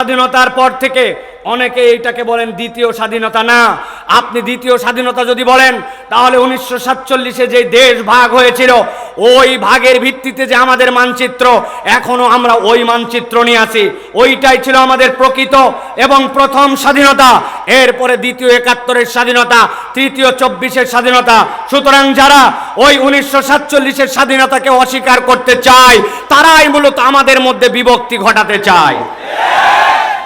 স্বাধীনতার পর থেকে অনেকে এইটাকে বলেন দ্বিতীয় স্বাধীনতা। না, আপনি দ্বিতীয় স্বাধীনতা যদি বলেন, তাহলে উনিশশো সাতচল্লিশে যে দেশ ভাগ হয়েছিল, ওই ভাগের ভিত্তিতে যে আমাদের মানচিত্র, এখনও আমরা ওই মানচিত্র নিয়ে আছি। ওইটাই ছিল আমাদের প্রকৃত এবং প্রথম স্বাধীনতা। এরপরে দ্বিতীয় একাত্তরের স্বাধীনতা, তৃতীয় চব্বিশের স্বাধীনতা। সুতরাং যারা ওই উনিশশো সাতচল্লিশের স্বাধীনতাকে অস্বীকার করতে চায়, তারাই মূলত আমাদের মধ্যে বিভক্তি ঘটাতে চায়।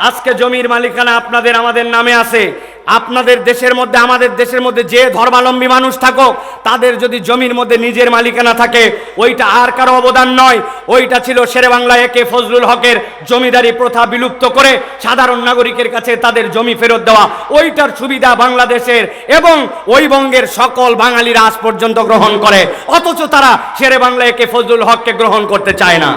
আজকে জমির মালিকানা আপনাদের, আমাদের নামে আছে। আপনাদের দেশের মধ্যে, আমাদের দেশের মধ্যে যে ধর্মালম্বী মানুষ থাকুক, তাদের যদি জমির মধ্যে নিজের মালিকানা থাকে, ওইটা আর কারও অবদান নয়। ওইটা ছিল শেরে বাংলা একে ফজলুল হকের জমিদারি প্রথা বিলুপ্ত করে সাধারণ নাগরিকের কাছে তাদের জমি ফেরত দেওয়া। ওইটার সুবিধা বাংলাদেশের এবং ওই বঙ্গের সকল বাঙালিরা আজ পর্যন্ত গ্রহণ করে। অথচ তারা শেরে বাংলা একে ফজলুল হককে গ্রহণ করতে চায় না।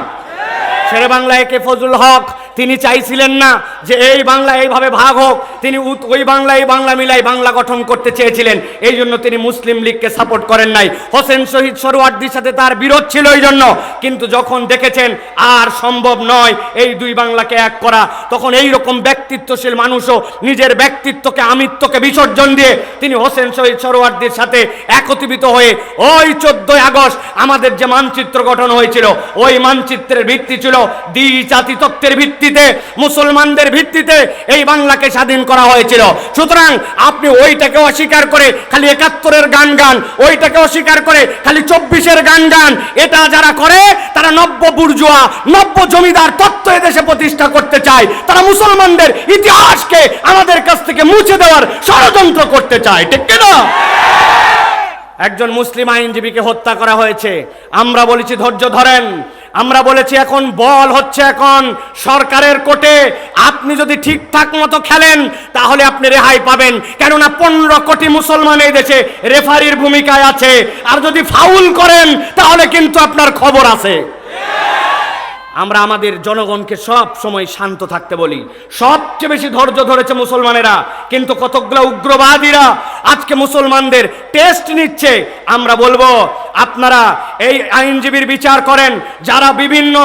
শেরে বাংলা একে ফজলুল হক তিনি চাইছিলেন না যে এই বাংলা এইভাবে ভাগ হোক। তিনি ওই বাংলা, এই বাংলা মিলাই বাংলা গঠন করতে চেয়েছিলেন। এই জন্য তিনি মুসলিম লীগকে সাপোর্ট করেন নাই। হোসেন শহীদ সরোয়ার্দির সাথে তার বিরোধ ছিল এই জন্য। কিন্তু যখন দেখেছেন, আর সম্ভব নয় এই দুই বাংলাকে এক করা, তখন এই রকম ব্যক্তিত্বশীল মানুষও নিজের ব্যক্তিত্বকে, আমিত্বকে বিসর্জন দিয়ে তিনি হোসেন শহীদ সরোয়ার্দির সাথে একত্রিত হয়ে, ওই চোদ্দই আগস্ট আমাদের যে মানচিত্র গঠন হয়েছিল, ওই মানচিত্রের ভিত্তি ছিল দ্বি জাতি তত্ত্বের ভিত্তিতে, মুসলমানদের ভিত্তিতে এই বাংলাকে স্বাধীন করা হয়েছিল। সুতরাং আপনি ওইটাকে অস্বীকার করে খালি একাত্তরের গান গান ওইটাকে অস্বীকার করে খালি চব্বিশের গান গান। এটা যারা করে, তারা নব্য বুর্জুয়া, নব্য জমিদার তত্ত্ব এদেশে প্রতিষ্ঠা করতে চায়। তারা মুসলমানদের ইতিহাসকে আমাদের কাছ থেকে মুছে দেওয়ার ষড়যন্ত্র করতে চায়। ঠিক কিনা একজন মুসলিম আইনজীবীকে হত্যা করা হয়েছে। আমরা বলেছি ধৈর্য ধরেন। আমরা বলেছি এখন বল হচ্ছে এখন সরকারের কোটে। আপনি যদি ঠিকঠাক মতো খেলেন, তাহলে আপনি রেহাই পাবেন। কেননা পনেরো কোটি মুসলমান এই দেশে রেফারির ভূমিকায় আছে। আর যদি ফাউল করেন, তাহলে কিন্তু আপনার খবর আছে। আমরা আমাদের জনগণকে সব সময় শান্ত থাকতে বলি। সবচেয়ে বেশি ধৈর্য ধরেছে মুসলমানেরা। কিন্তু কতগুলো উগ্রবাদীরা আজকে মুসলমানদের টেস্ট নিচ্ছে। আমরা বলব, আপনারা এই আইনজীবীর বিচার করেন, যারা বিভিন্ন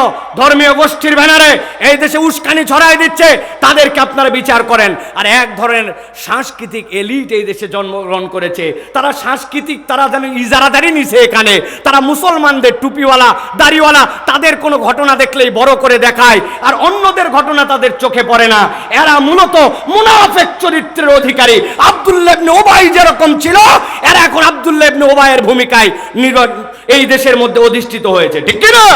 ধর্মীয় গোষ্ঠীর ব্যানারে এই দেশে উস্কানি ছড়াই দিচ্ছে, তাদেরকে আপনারা বিচার করেন। আর এক ধরনের সাংস্কৃতিক এলিট এই দেশে জন্মগ্রহণ করেছে। তারা সাংস্কৃতিক, তারা যেন ইজারাদারি নিছে এখানে। তারা মুসলমানদের টুপিওয়ালা, দাড়িওয়ালা, তাদের কোনো ঘটনা দেখলেই বড় করে দেখায়। আর অন্যদের ঘটনা তাদের চোখে পড়ে না। এরা মূলত মুনাফেক চরিত্রের অধিকারী। আব্দুল্লাহ ইবনে ওবাই যেরকম ছিল, এরা এখন আব্দুল্লাহ ইবনে ওবাইয়ের ভূমিকায় এই দেশের মধ্যে অধিষ্ঠিত হয়েছে, ঠিক কি না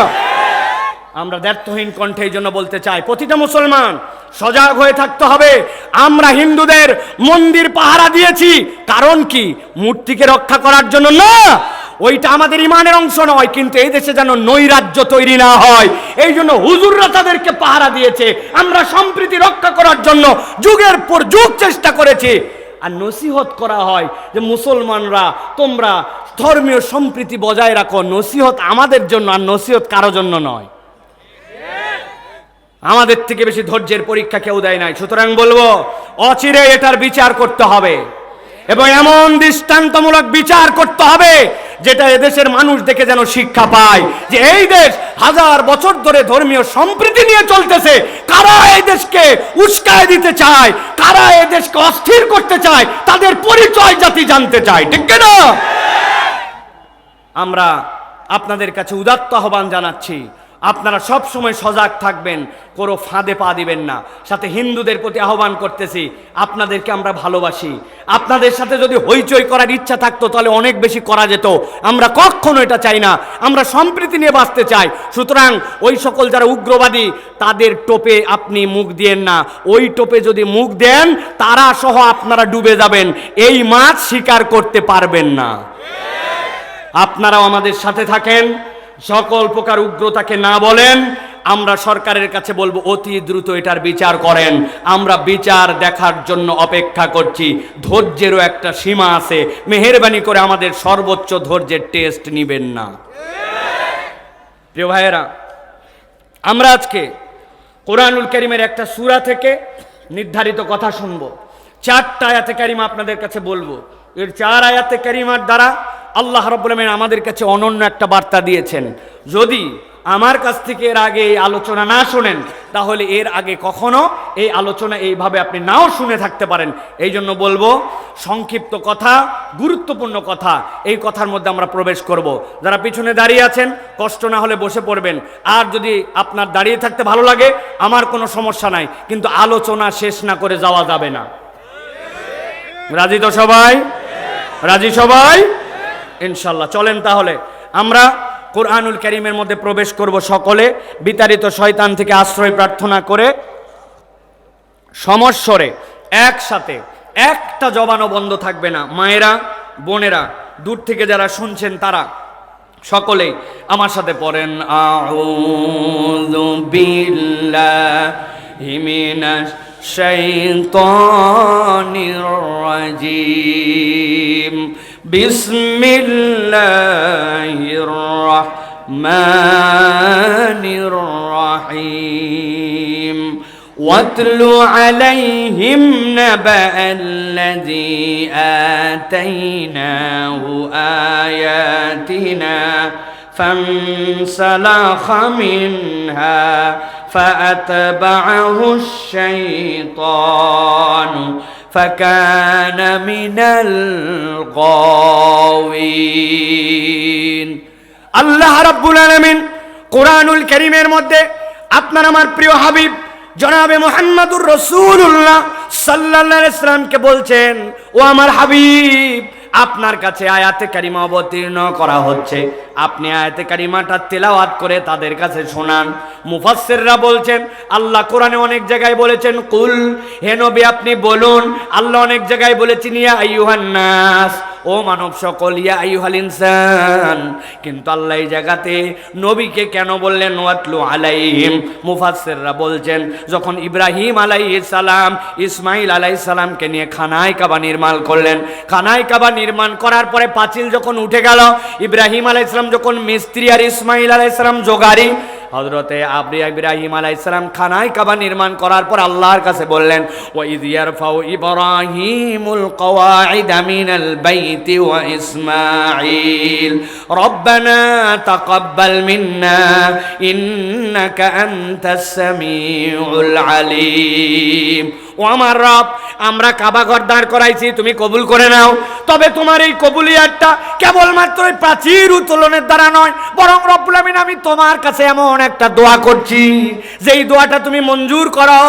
আমরা ব্যর্থহীন কণ্ঠে এই জন্য বলতে চাই, প্রতিটা মুসলমান সজাগ হয়ে থাকতে হবে। আমরা হিন্দুদের মন্দির পাহারা দিয়েছি, কারণ কি? মূর্তিকে রক্ষা করার জন্য না, ওইটা আমাদের ইমানের অংশ নয়, কিন্তু এই দেশে যেন নৈরাজ্য তৈরি না হয়। এই জন্য হুজুররা তাদেরকে পাহারা দিয়েছে। আমরা সম্প্রীতি রক্ষা করার জন্য যুগের পর যুগ চেষ্টা করেছি। আর নসিহত করা হয় যে মুসলমানরা, তোমরা ধর্মীয় সম্প্রীতি বজায় রাখো, নসিহত আমাদের জন্য আর নসিহত কারও জন্য নয়। আমাদের থেকে বেশি ধৈর্যের পরীক্ষা কেউ দেয় নাই। সুতরাং বলব অচিরে এটার বিচার করতে হবে এবং এমন দৃষ্টান্তমূলক বিচার করতে হবে যেটা এদেশের মানুষ দেখে যেন শিক্ষা পায়, যে এই দেশ হাজার বছর ধরে ধর্মীয় সম্প্রীতি নিয়ে চলতেছে, কারা এই দেশকে উস্কায় দিতে চায়, কারা এই দেশকে অস্থির করতে চায়, তাদের পরিচয় জাতি জানতে চায়, ঠিক না আমরা আপনাদের কাছে উদাত্ত আহ্বান জানাচ্ছি আপনারা সব সময় সজাগ থাকবেন, কোনো ফাঁদে পা দিবেন না। সাথে হিন্দুদের প্রতি আহ্বান করতেছি, আপনাদেরকে আমরা ভালোবাসি। আপনাদের সাথে যদি হইচই করার ইচ্ছা থাকতো, তাহলে অনেক বেশি করা যেত। আমরা কখনো এটা চাই না। আমরা সম্প্রীতি নিয়ে বাঁচতে চাই। সুতরাং ওই সকল যারা উগ্রবাদী, তাদের টোপে আপনি মুখ দিয়েন না। ওই টোপে যদি মুখ দেন, তারা সহ আপনারা ডুবে যাবেন। এই মাছ শিকার করতে পারবেন না। আপনারাও আমাদের সাথে থাকেন। সকল প্রকার উগ্রতাকে না বলেন, আমরা সরকারের কাছে বলব, অতি দ্রুত এটার বিচার করেন। আমরা বিচার দেখার জন্য অপেক্ষা করছি। ধৈর্যেরও একটা সীমা আছে। মেহেরবানি করে আমাদের সর্বোচ্চ ধৈর্যের টেস্ট নিবেন না। প্রিয় ভাইয়েরা, আমরা আজকে কোরআনুল করিমের একটা সূরা থেকে নির্ধারিত কথা শুনব। চারটা আয়াতে কারিমা আপনাদের কাছে বলব। এর চার আয়াতে কারিমার দ্বারা আল্লাহ রব্বুল আমাদের কাছে অনন্য একটা বার্তা দিয়েছেন। যদি আমার কাছ থেকে এর আগে এই আলোচনা না শোনেন, তাহলে এর আগে কখনো এই আলোচনা এইভাবে আপনি নাও শুনে থাকতে পারেন। এই জন্য বলব, সংক্ষিপ্ত কথা, গুরুত্বপূর্ণ কথা, এই কথার মধ্যে আমরা প্রবেশ করব। যারা পিছনে দাঁড়িয়ে আছেন, কষ্ট না হলে বসে পড়বেন। আর যদি আপনার দাঁড়িয়ে থাকতে ভালো লাগে, আমার কোনো সমস্যা নাই, কিন্তু আলোচনা শেষ না করে যাওয়া যাবে না। রাজি তো সবাই? রাজি সবাই? ইনশাল্লাহ চলেন তাহলে, আমরা কোরআনুল করিমের মধ্যে প্রবেশ করব সকলে, বিতাড়িত শয়তান থেকে আশ্রয় প্রার্থনা করে, সমস্বরে একসাথে, একটা জবানও বন্ধ থাকবে না। মায়েরা, বোনেরা, দূর থেকে যারা শুনছেন তারা, সকলেই আমার সাথে পড়েন রাজিম। بسم الله الرحمن الرحيم. واتل عليهم نبأ الذي آتيناه آياتنا فانسلخ منها فأتبعه الشيطان. فكان من الغاوين আল্লাহ রাব্বুল আলামিন কোরআনুল কারীমের মধ্যে আপনার আমার প্রিয় হাবিব জনাবে মোহাম্মদুর রসুল্লাহ সাল্লাহ ইসলামকে বলছেন ও আমার হাবিব আপনার কাছে আয়াতে কারিমা অবতীর্ণ করা হচ্ছে। আপনি আয়াতে কারিমাটা তেলাওয়াত করে তাদের কাছে শোনান। মুফাসসিররা বলছেন, আল্লাহ কোরআনে অনেক জায়গায় বলেছেন, কুল, হে নবী, আপনি বলুন। আল্লাহ অনেক জায়গায় বলেছেন ইয়া আইয়ুহান নাস। ও মানব সকল, ইয়া আইয়ুহাল ইনসান। কিন্তু আল্লাহ এই জায়গাতে নবীকে কেন বললেন, ওয়াতলু আলাইহিম? মুফাসসিররা বলছেন, যখন ইব্রাহিম আলাইহিস সালাম ইসমাইল আলাইহিস সালামকে নিয়ে খানায় কাবা নির্মাণ করলেন, খানায় কাবা নির্মাণ করার পরে পাঁচিল যখন উঠে গেল, ইব্রাহিম আলাইহিস সালাম যখন মিস্ত্রি আর ইসমাইল আলাইহিস সালাম জোগাড়ি হজরতে আবরি ইব্রাহিম আলাইসালাম খানায় কাবা নির্মাণ করার পর আল্লাহর কাছে বললেন ও ইদিয়ার ফাউ ইব্রাহিমুল কওয়াইদ মিনাল বাইতি ওয়া ইসমাঈল। রব্বানা তাকাব্বাল মিন্না, ইন্নাকা আনতাস সামিউল আলিম। ও আমার রব, আমরা কাবা ঘর দাঁড় করাইছি, তুমি কবুল করে নাও। তবে তোমার এই কবুলিয়াতটা কেবলমাত্র এই প্রাচীর উত্তোলনের দ্বারা নয়, বরং রব্বুল আমিন আমি তোমার কাছে এমন একটা দোয়া করছি যে এই দোয়াটা তুমি মঞ্জুর করো।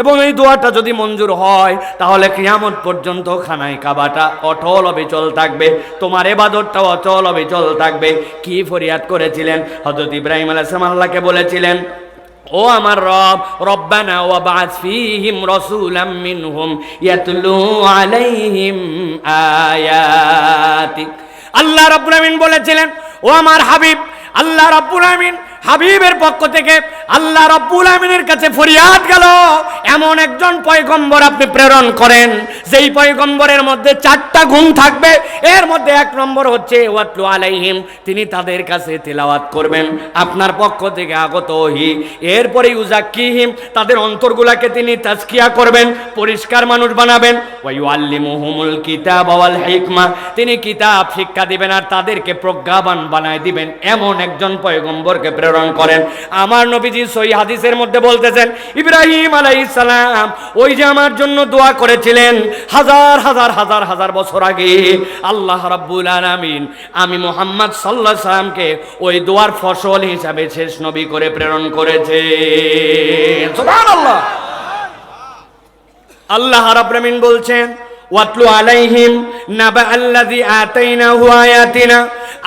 এবং এই দোয়াটা যদি মঞ্জুর হয়, তাহলে কিয়ামত পর্যন্ত খানায় কাবাটা অটল অবিচল থাকবে, তোমার এবাদতটাও অচল অবিচল থাকবে। কি ফরিয়াদ করেছিলেন? হজরত ইব্রাহিম সালাম আল্লাহকে বলেছিলেন ও আমার রব, রব্বানা ওয়াবাস ফীহিম রাসূলাম মিনহুম ইয়াতলু আলাইহিম আয়াতিক। আল্লাহ রাব্বুল আমিন বলেছিলেন, ও আমার হাবিব, আল্লাহ রাব্বুল আমিন হাবিবের পক্ষ থেকে আল্লাহ রাব্বুল আমিনের কাছে ফরিয়াদ গেল। এমন একজন পয়গম্বর আপনি প্রেরণ করেন, যেই পয়গম্বরের মধ্যে চারটা গুণ থাকবে, এর মধ্যে এক নম্বর হচ্ছে, ওয়াতলু আলাইহিম, তিনি তাদের কাছে তেলাওয়াত করবেন। আপনার পক্ষ থেকে আগত ওহি এরপরে ইউজাক্কিহিম তাদের অন্তরগুলাকে তিনি তাজকিয়া করবেন, পরিষ্কার মানুষ বানাবেন। ওয়াইউআল্লিমুহুমুল কিতাব ওয়াল হিকমা, তিনি কিতাব শিক্ষা দিবেন আর তাদেরকে প্রজ্ঞাবান বানায় দিবেন। এমন একজন পয়গম্বরকে প্রেরণ করেন। আমার নবীজি সই হাদিসের মধ্যে বলতেছেন, ইব্রাহিম আলাইহিস সালাম, ওই যে আমার জন্য দোয়া করেছিলেন হাজার হাজার হাজার হাজার বছর আগে, আল্লাহ রাব্বুল আলামিন, আমি মোহাম্মদ সাল্লাহ সাল্লামকে ওই দোয়ার ফসল হিসাবে শেষ নবী করে প্রেরণ করেছে। সুবহানাল্লাহ। আল্লাহ রাব্রামিন বলছেন ওয়াতলু আলাইহিম, নাবা আল্লাজি আতাইনা হুয়ায়াতিনা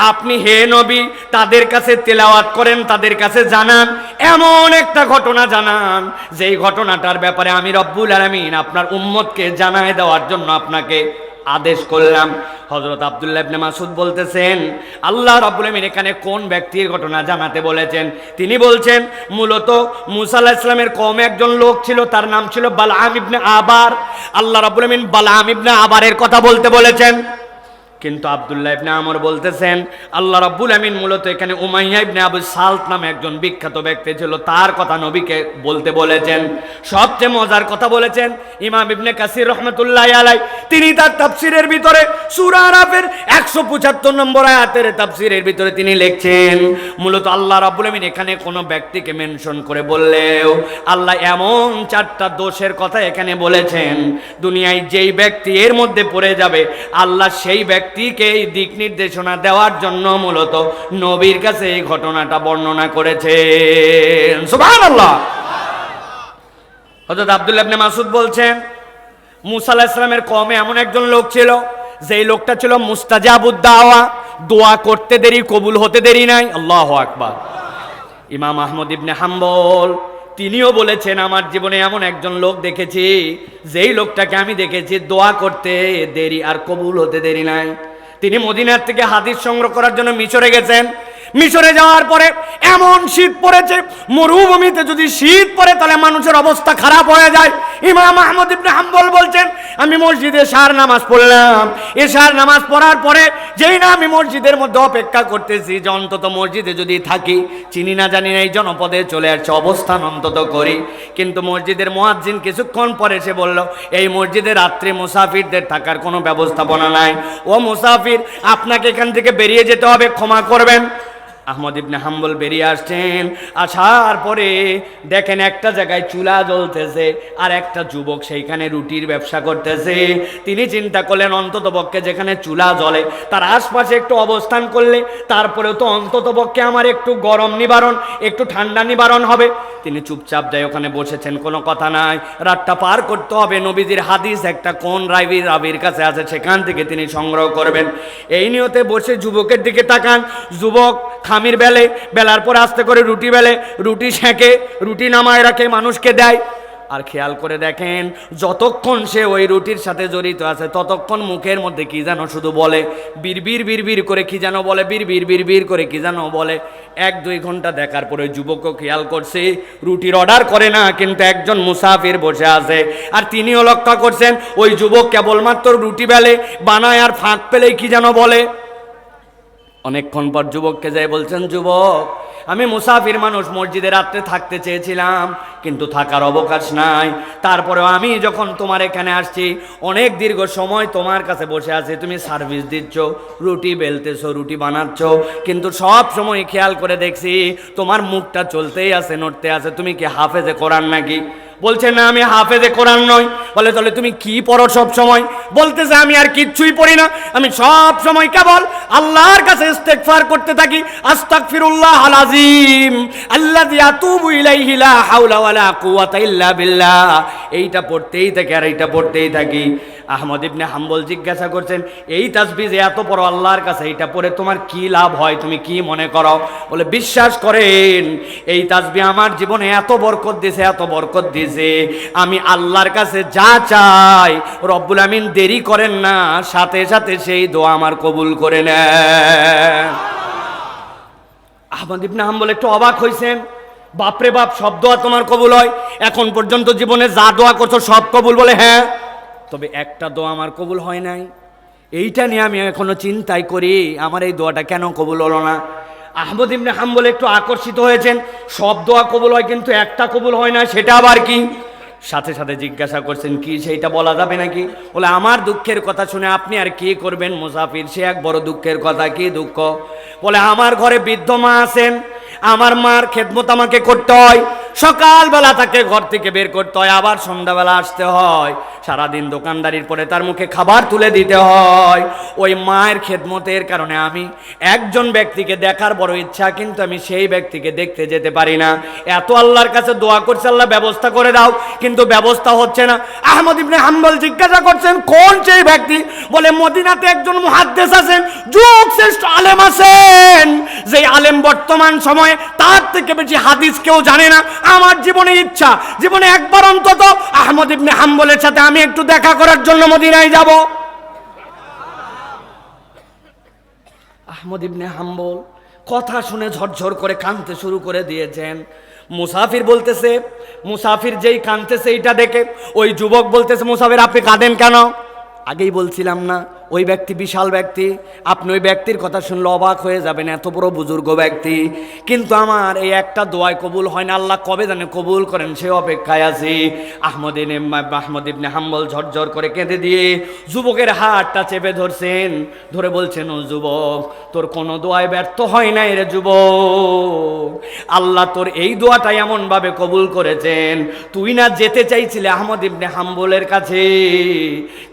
আপনি হে নবী, তাদের কাছে তেলাওয়াত করেন, তাদের কাছে জানান, এমন একটা ঘটনা জানান। যেই ঘটনাটার ব্যাপারে আমি রব্বুল আলামিন আপনার উম্মতকে জানায় দেওয়ার জন্য আপনাকে আদেশ করলাম। হজরত আবদুল্লাহ ইবনে মাসুদ বলতেছেন, আল্লাহ রাব্বুল আমিন এখানে কোন ব্যক্তির ঘটনা জানাতে বলেছেন? তিনি বলছেন, মূলত মুসা আলাইহিস ইসলামের কম একজন লোক ছিল, তার নাম ছিল বালাম ইবনে আবার। আল্লাহ রাব্বুল আমিন বালাম ইবনে আবারের কথা বলতে বলেছেন। কিন্তু আব্দুল্লাহ ইবনে আমর বলতেছেন, আল্লাহ রাব্বুল আমিন মূলত এখানে উমাইয়া ইবনে আবু সালত নামে একজন বিখ্যাত ব্যক্তি ছিল। তার কথা নবীকে বলতে বলেছেন। সবচেয়ে মজার কথা বলেছেন, ইমাম ইবনে কাসির রহমতুল্লাহ আলাই তিনি তার তাফসিরের ভিতরে সূরা আরাফের 175 নম্বর আয়াতের তাফসিরের ভিতরে তিনি লিখছেন, মূলত আল্লাহ রাব্বুল আমিন এখানে কোনো ব্যক্তিকে মেনশন করে বললেও আল্লাহ এমন চারটা দোষের কথা এখানে বলেছেন। দুনিয়ায় যেই ব্যক্তি এর মধ্যে পড়ে যাবে, আল্লাহ সেই ব্যক্তিকে এই দিক নির্দেশনা দেওয়ার জন্য মূলত নবীর কাছে এই ঘটনাটা বর্ণনা সুবহানাল্লাহ। হযরত আব্দুল্লাহ ইবনে মাসুদ বলছেন, মুসা আলাইহিস সালামের কমে এমন একজন লোক ছিল, যেই লোকটা ছিল মুস্তাজাবুদ দাওয়া, দোয়া করতে দেরি, কবুল হতে দেরি নাই। আল্লাহ আকবার। ইমাম আহমদ ইবনে হাম্বল তিনিও বলেছেন, আমার জীবনে এমন একজন লোক দেখেছি, যেই লোকটাকে আমি দেখেছি দোয়া করতে দেরি আর কবুল হতে দেরি নাই। তিনি মদিনার থেকে হাদিস সংগ্রহ করার জন্য মিশরে গেছেন। মিশরে যাওয়ার পরে এমন শীত পড়েছে, মরুভূমিতে যদি শীত পড়ে তাহলে মানুষের অবস্থা খারাপ হয়ে যায়। ইমাম আহমদ ইবনে হাম্বল বলছেন, আমি মসজিদে সার নামাজ পড়লাম। এ সার নামাজ পড়ার পরে যেই না আমি মসজিদের মধ্যে অপেক্ষা করতেছি, যে অন্তত মসজিদে যদি থাকি, চিনি না জানি না, এই জনপদে চলে আসছে, অবস্থান অন্তত করি। কিন্তু মসজিদের মোয়াজ্জিন কিছুক্ষণ পরে সে বলল, এই মসজিদে রাত্রে মুসাফিরদের থাকার কোনো ব্যবস্থাপনা নাই। ও মুসাফির, আপনাকে এখান থেকে বেরিয়ে যেতে হবে, ক্ষমা করবেন। আহমদ ইবনে হাম্বল বেরিয়ে আসছেন। আসার পরে দেখেন একটা জায়গায় চুলা জ্বলতেছে আর একটা যুবক সেইখানে রুটির ব্যবসা করতেছে। তিনি চিন্তা করলেন, অন্তত পক্ষে যেখানে চুলা জ্বলে তার আশপাশে একটু অবস্থান করলে তারপরেও তো অন্তত পক্ষে আমার একটু গরম নিবারণ, একটু ঠান্ডা নিবারণ হবে। তিনি চুপচাপ যায় ওখানে বসেছেন, কোনো কথা নাই। রাতটা পার করতে হবে, নবীজির হাদিস একটা কোন রাবির রাবির কাছে আছে, সেখান থেকে তিনি সংগ্রহ করবেন। এই নিয়তে বসে যুবকের দিকে তাকান। যুবক খামির বেলে, বেলার পর আস্তে করে রুটি বেলে, রুটি সেঁকে, রুটি নামায় রাখে, মানুষকে দেয়। আর খেয়াল করে দেখেন, যতক্ষণ সে ওই রুটির সাথে জড়িত আছে, ততক্ষণ মুখের মধ্যে কি যেন শুধু বলে বিড়বির বিড়বির করে কি যেন বলে বিড়বির বিড়বির করে কি যেন বলে। এক, দুই ঘণ্টা দেখার পরে যুবকও খেয়াল করছে, রুটির অর্ডার করে না, কিন্তু একজন মুসাফির বসে আছে। আর তিনিও লক্ষ্য করছেন, ওই যুবক কেবলমাত্র রুটি বেলে, বানায় আর ফাঁক পেলেই কি যেন বলে। অনেকক্ষণ পর যুবককে যাই বলছেন, যুবক, আমি মুসাফির মানুষ, মসজিদে রাত্রে থাকতে চেয়েছিলাম, কিন্তু থাকার অবকাশ নাই। তারপরেও আমি যখন তোমার এখানে আসছি, অনেক দীর্ঘ সময় তোমার কাছে বসে আছি, তুমি সার্ভিস দিচ্ছ, রুটি বেলতেছো, রুটি বানাচ্ছ, কিন্তু সব সময় খেয়াল করে দেখছি, তোমার মুখটা চলতেই আছে, নড়তে আছে। তুমি কি হাফেজে কোরআন নাকি? বলছে, না, আমি হাফেজে কোরআন নই। বলে, তাহলে তুমি কি পড়ো সব সময়? বলতেছে, আমি আর কিচ্ছুই পড়ি না। আমি সব সময় কেবল আল্লাহর কাছে ইস্তেগফার করতে থাকি। আস্তাগফিরুল্লাহ আল আযীম আল্লাযী আতুবু ইলাইহি লা হাওলা ওয়ালা কুওয়াতা ইল্লা বিল্লাহ। এইটা পড়তেই থাকি আর এইটা পড়তেই থাকি। আহমদ ইবনে হাম্বল জিজ্ঞাসা করছেন, এই যে এত বড় আল্লাহর কাছে এইটা পড়ে তোমার কি লাভ হয়? তুমি কি মনে করো? বলে, বিশ্বাস করেন, এই তাসবিহ আমার জীবনে এত বরকত দিয়েছে এত বরকত দিয়েছে আমি আল্লাহর কাছে যা চাই, রব্বুল আমিন দেরি করেন না, সাথে সাথে সেই দোয়া আমার কবুল করে নেন। আহমদ ইবনে হাম্বল একটু অবাক হয়েছেন বাপরে বাপ, সব দোয়া তোমার কবুল হয়? এখন পর্যন্ত জীবনে যা দোয়া করছ, সব কবুল? বলে হ্যাঁ। তবে একটা দোয়া আমার কবুল হয় নাই। এইটা নিয়ে আমি এখনও চিন্তাই করি, আমার এই দোয়াটা কেন কবুল হলো না? আহমদ হাম বলে একটু আকর্ষিত হয়েছেন, সব দোয়া কবুল হয় কিন্তু একটা কবুল হয় না, সেটা আবার কি? সাথে সাথে জিজ্ঞাসা করছেন, কি সেইটা বলা যাবে নাকি? বলে, আমার দুঃখের কথা শুনে আপনি আর কি করবেন মুসাফির? সে এক বড় দুঃখের কথা, কি দুঃখ? বলে, আমার ঘরে বৃদ্ধ মা আছেন, আমার মার খেদমত আমাকে করতে হয়, সকালবেলা তাকে ঘর থেকে বের করতে হয়, আবার সন্ধ্যাবেলা আসতে হয়, সারাদিন দোকানদারির পরে তার মুখে খাবার তুলে দিতে হয়, ওই মায়ের খেদমতের কারণে আমি একজন ব্যক্তিকে দেখার বড় ইচ্ছা, কিন্তু আমি সেই ব্যক্তিকে দেখতে যেতে পারি না। এত আল্লাহর কাছে দোয়া করছে, আল্লাহ ব্যবস্থা করে দাও কিন্তু ব্যবস্থা হচ্ছে না। আহমদ ইবনে হাম্বল জিজ্ঞাসা করছেন, কোন সেই ব্যক্তি? বলে, মদিনাতে একজন মুহাদ্দেস আছেন, যুগ শ্রেষ্ঠ আলেম আছেন। যে আলেম বর্তমান সময়ে, তার থেকে বেশি হাদিস কেউ জানে না। আমার জীবনে ইচ্ছা, জীবনে একবার অন্তত আহমদ ইবনে হাম্বলের সাথে আমি একটু দেখা করার জন্য মদিনায় যাব। আহমদ ইবনে হাম্বল কথা শুনে ঝরঝর করে কাঁদতে শুরু করে দিয়েছেন। মুসাফির বলতেছে, মুসাফির যেই কাঁদতেছে এইটা দেখে, ওই যুবক বলতেছে, মুসাফির, আপনি কাঁদেন কেন? আগেই বলছিলাম না ওই ব্যক্তি বিশাল ব্যক্তি। আপনি ওই ব্যক্তির কথা শুনলে অবাক হয়ে যাবেন, এত বড় বুজুর্গ ব্যক্তি। কিন্তু আমার এই একটা দোয়ায় কবুল হয় না, আল্লাহ কবে জানে কবুল করেন? সে অপেক্ষায় আছি। আহমদ আহমদ ইবনে হাম্বল ঝরঝর করে কেঁদে দিয়ে যুবকের হাতটা চেপে ধরছেন। ধরে বলছেন, ও যুবক, তোর কোনো দোয়ায় ব্যর্থ হয় নাই রে যুবক। আল্লাহ তোর এই দোয়াটাই এমনভাবে কবুল করেছেন। তুই না যেতে চাইছিলে আহমদ ইবনে হাম্বলের কাছে,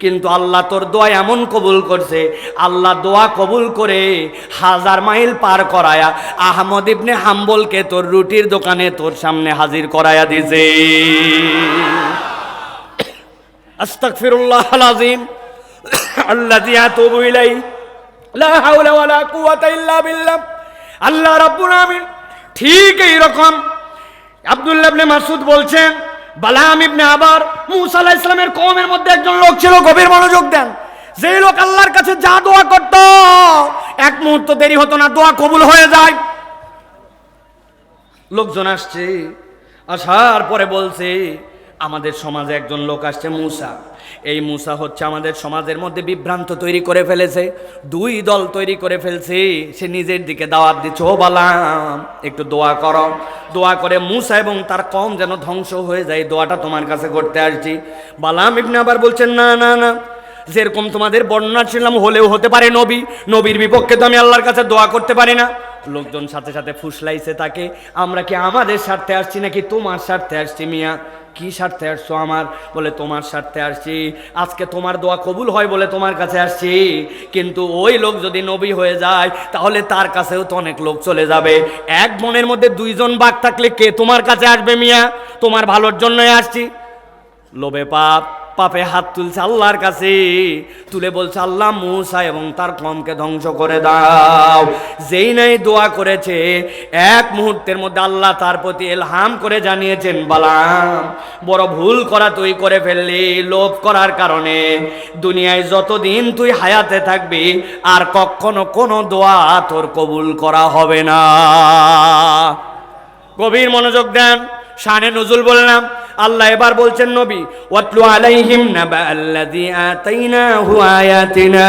কিন্তু আল্লাহ তোর দোয়া এমন কবুল করছে। আল্লাহ দোয়া কবুল করে হাজার মাইল পার করায়া আহমদ ইবনে হাম্বলকে তোর রুটির দোকানে তোর সামনে হাজির করায়া দিছে। আস্তাগফিরুল্লাহ আলাজিম আল্লাযী আতুবু ইলাইহি। লা হাওলা ওয়ালা কুওয়াতা ইল্লা বিল্লাহ। আল্লাহ রাব্বুল আমিন ঠিক এই রকম আব্দুল্লাহ ইবনে মাসুদ বলছেন, বালাম ইবনে আবার মুসা আলাইহিস ইসলামের কওমের মধ্যে একজন লোক ছিল, গভীর মনোযোগ দেন। যেই লোক আল্লাহর কাছে যা দোয়া করত, এক মুহূর্ত দেরি হতো না, দোয়া কবুল হয়ে যায়। লোকজন আসছে, আসার পরে বলছে, আমাদের সমাজে একজন লোক আসছে, মূসা। এই মূসা হচ্ছে আমাদের সমাজের মধ্যে বিভ্রান্ত তৈরি করে ফেলেছে, দুই দল তৈরি করে ফেলছে। সে নিজের দিকে দাওয়াত দিচ্ছে, ও বালাম একটু দোয়া করো। দোয়া করে মূসা এবং তার কম যেন ধ্বংস হয়ে যায়, দোয়াটা তোমার কাছে করতে আসছি। বালাম ইবনে আবার বলছেন, না না না যেরকম তোমাদের বর্ণনা ছিলাম, হলেও হতে পারে নবী। নবীর বিপক্ষে তো আমি আল্লাহর কাছে দোয়া করতে পারি না। লোকজন সাথে সাথে ফুসলাইছে তাকে। আমরা কি আমাদের স্বার্থে আসছি নাকি তোমার স্বার্থে আসছি মিয়া? কি স্বার্থে আসছো আমার? বলে, তোমার স্বার্থে আসছি। আজকে তোমার দোয়া কবুল হয় বলে তোমার কাছে আসছি। কিন্তু ওই লোক যদি নবী হয়ে যায়, তাহলে তার কাছেও তো অনেক লোক চলে যাবে। এক মনের মধ্যে দুইজন বাঘ থাকলে কে তোমার কাছে আসবে মিয়া? তোমার ভালোর জন্যই আসছি। লোভে পাপ। পাপে হাত তুলছে আল্লাহর কাছে। তুলে বলছে, আল্লাহ মুসা এবং তার কমকে ধ্বংস করে দাও। যেই নাই দোয়া করেছে, এক মুহূর্তের মধ্যে আল্লাহ তার প্রতি এলহাম করে জানিয়েছেন, বালাম, বড় ভুল করা তুই করে ফেললি, লোভ করার কারণে। দুনিয়ায় যতদিন তুই হায়াতে থাকবি, আর কখনো কোনো দোয়া তোর কবুল করা হবে না। গভীর মনোযোগ দেন, শানে নজুল বললাম আল্লাহ এবার বলছেন নবী, ওয়াতলু আলাইহিম নাবা আল্লাযী আতাইনাহু আয়াতিনা।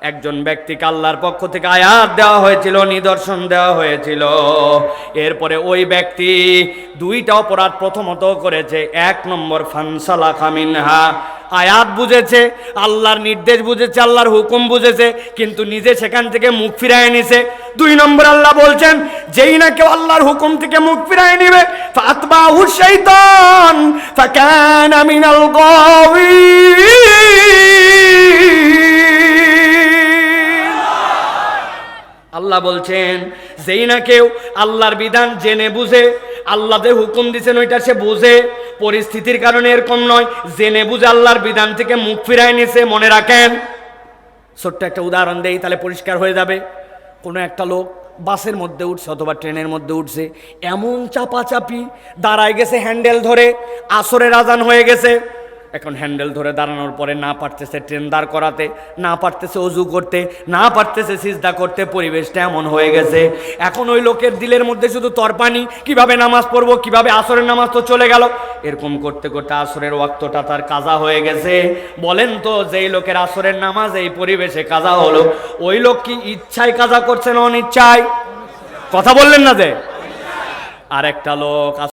একজন ব্যক্তিকে আল্লাহর পক্ষ থেকে আয়াত দেওয়া হয়েছিল, নিদর্শন দেওয়া হয়েছিল। এরপরে ওই ব্যক্তি দুইটা অপরাধ প্রথমত করেছে, এক নম্বর ফানসালা খামিনহা আয়াত বুঝেছে, আল্লাহর নির্দেশ বুঝেছে, আল্লাহর হুকুম বুঝেছে, কিন্তু নিজে সেখান থেকে মুখ ফিরায় নিছে। দুই নম্বর আল্লাহ বলছেন, যেই না কেউ আল্লাহর হুকুম থেকে মুখ ফিরায় নিবে শাইতান, ফাকান আমিনাল গাওয়িন। আল্লাহ বলছেন, যেই না কেউ আল্লাহর বিধান জেনে বুঝে, আল্লাহ হুকুম দিছেন ওইটা সে বুঝে। পরিস্থিতির কারণে এরকম নয়, জেনে বুঝে আল্লাহর বিধান থেকে মুখ ফিরায় নিছে, মনে রাখেন। ছোট্ট একটা উদাহরণ দেই, তাহলে পরিষ্কার হয়ে যাবে। কোনো একটা লোক বাসের মধ্যে উঠছে অথবা ট্রেনের মধ্যে উঠছে, এমন চাপাচাপি, দাঁড়ায় গেছে হ্যান্ডেল ধরে, আসরের আজান হয়ে গেছে। এখন হ্যান্ডেল ধরে দাঁড়ানোর পরে না পারতেছে ট্রেন দাঁড় করাতে, না পারতেছে অজু করতে, না পারতেছে সিজদা করতে, পরিবেশটা এমন হয়ে গেছে। এখন ওই লোকের দিলের মধ্যে শুধু তরপানি, কীভাবে নামাজ পড়ব, কীভাবে আসরের নামাজ তো চলে গেল। এরকম করতে করতে আসরের ওয়াক্তটা তার কাজা হয়ে গেছে। বলেন তো, যেই লোকের আসরের নামাজ, এই পরিবেশে কাজা হলো। ওই লোক কি ইচ্ছায় কাজা করছে না অনিচ্ছায়? কথা বললেন না যে? আর একটা লোক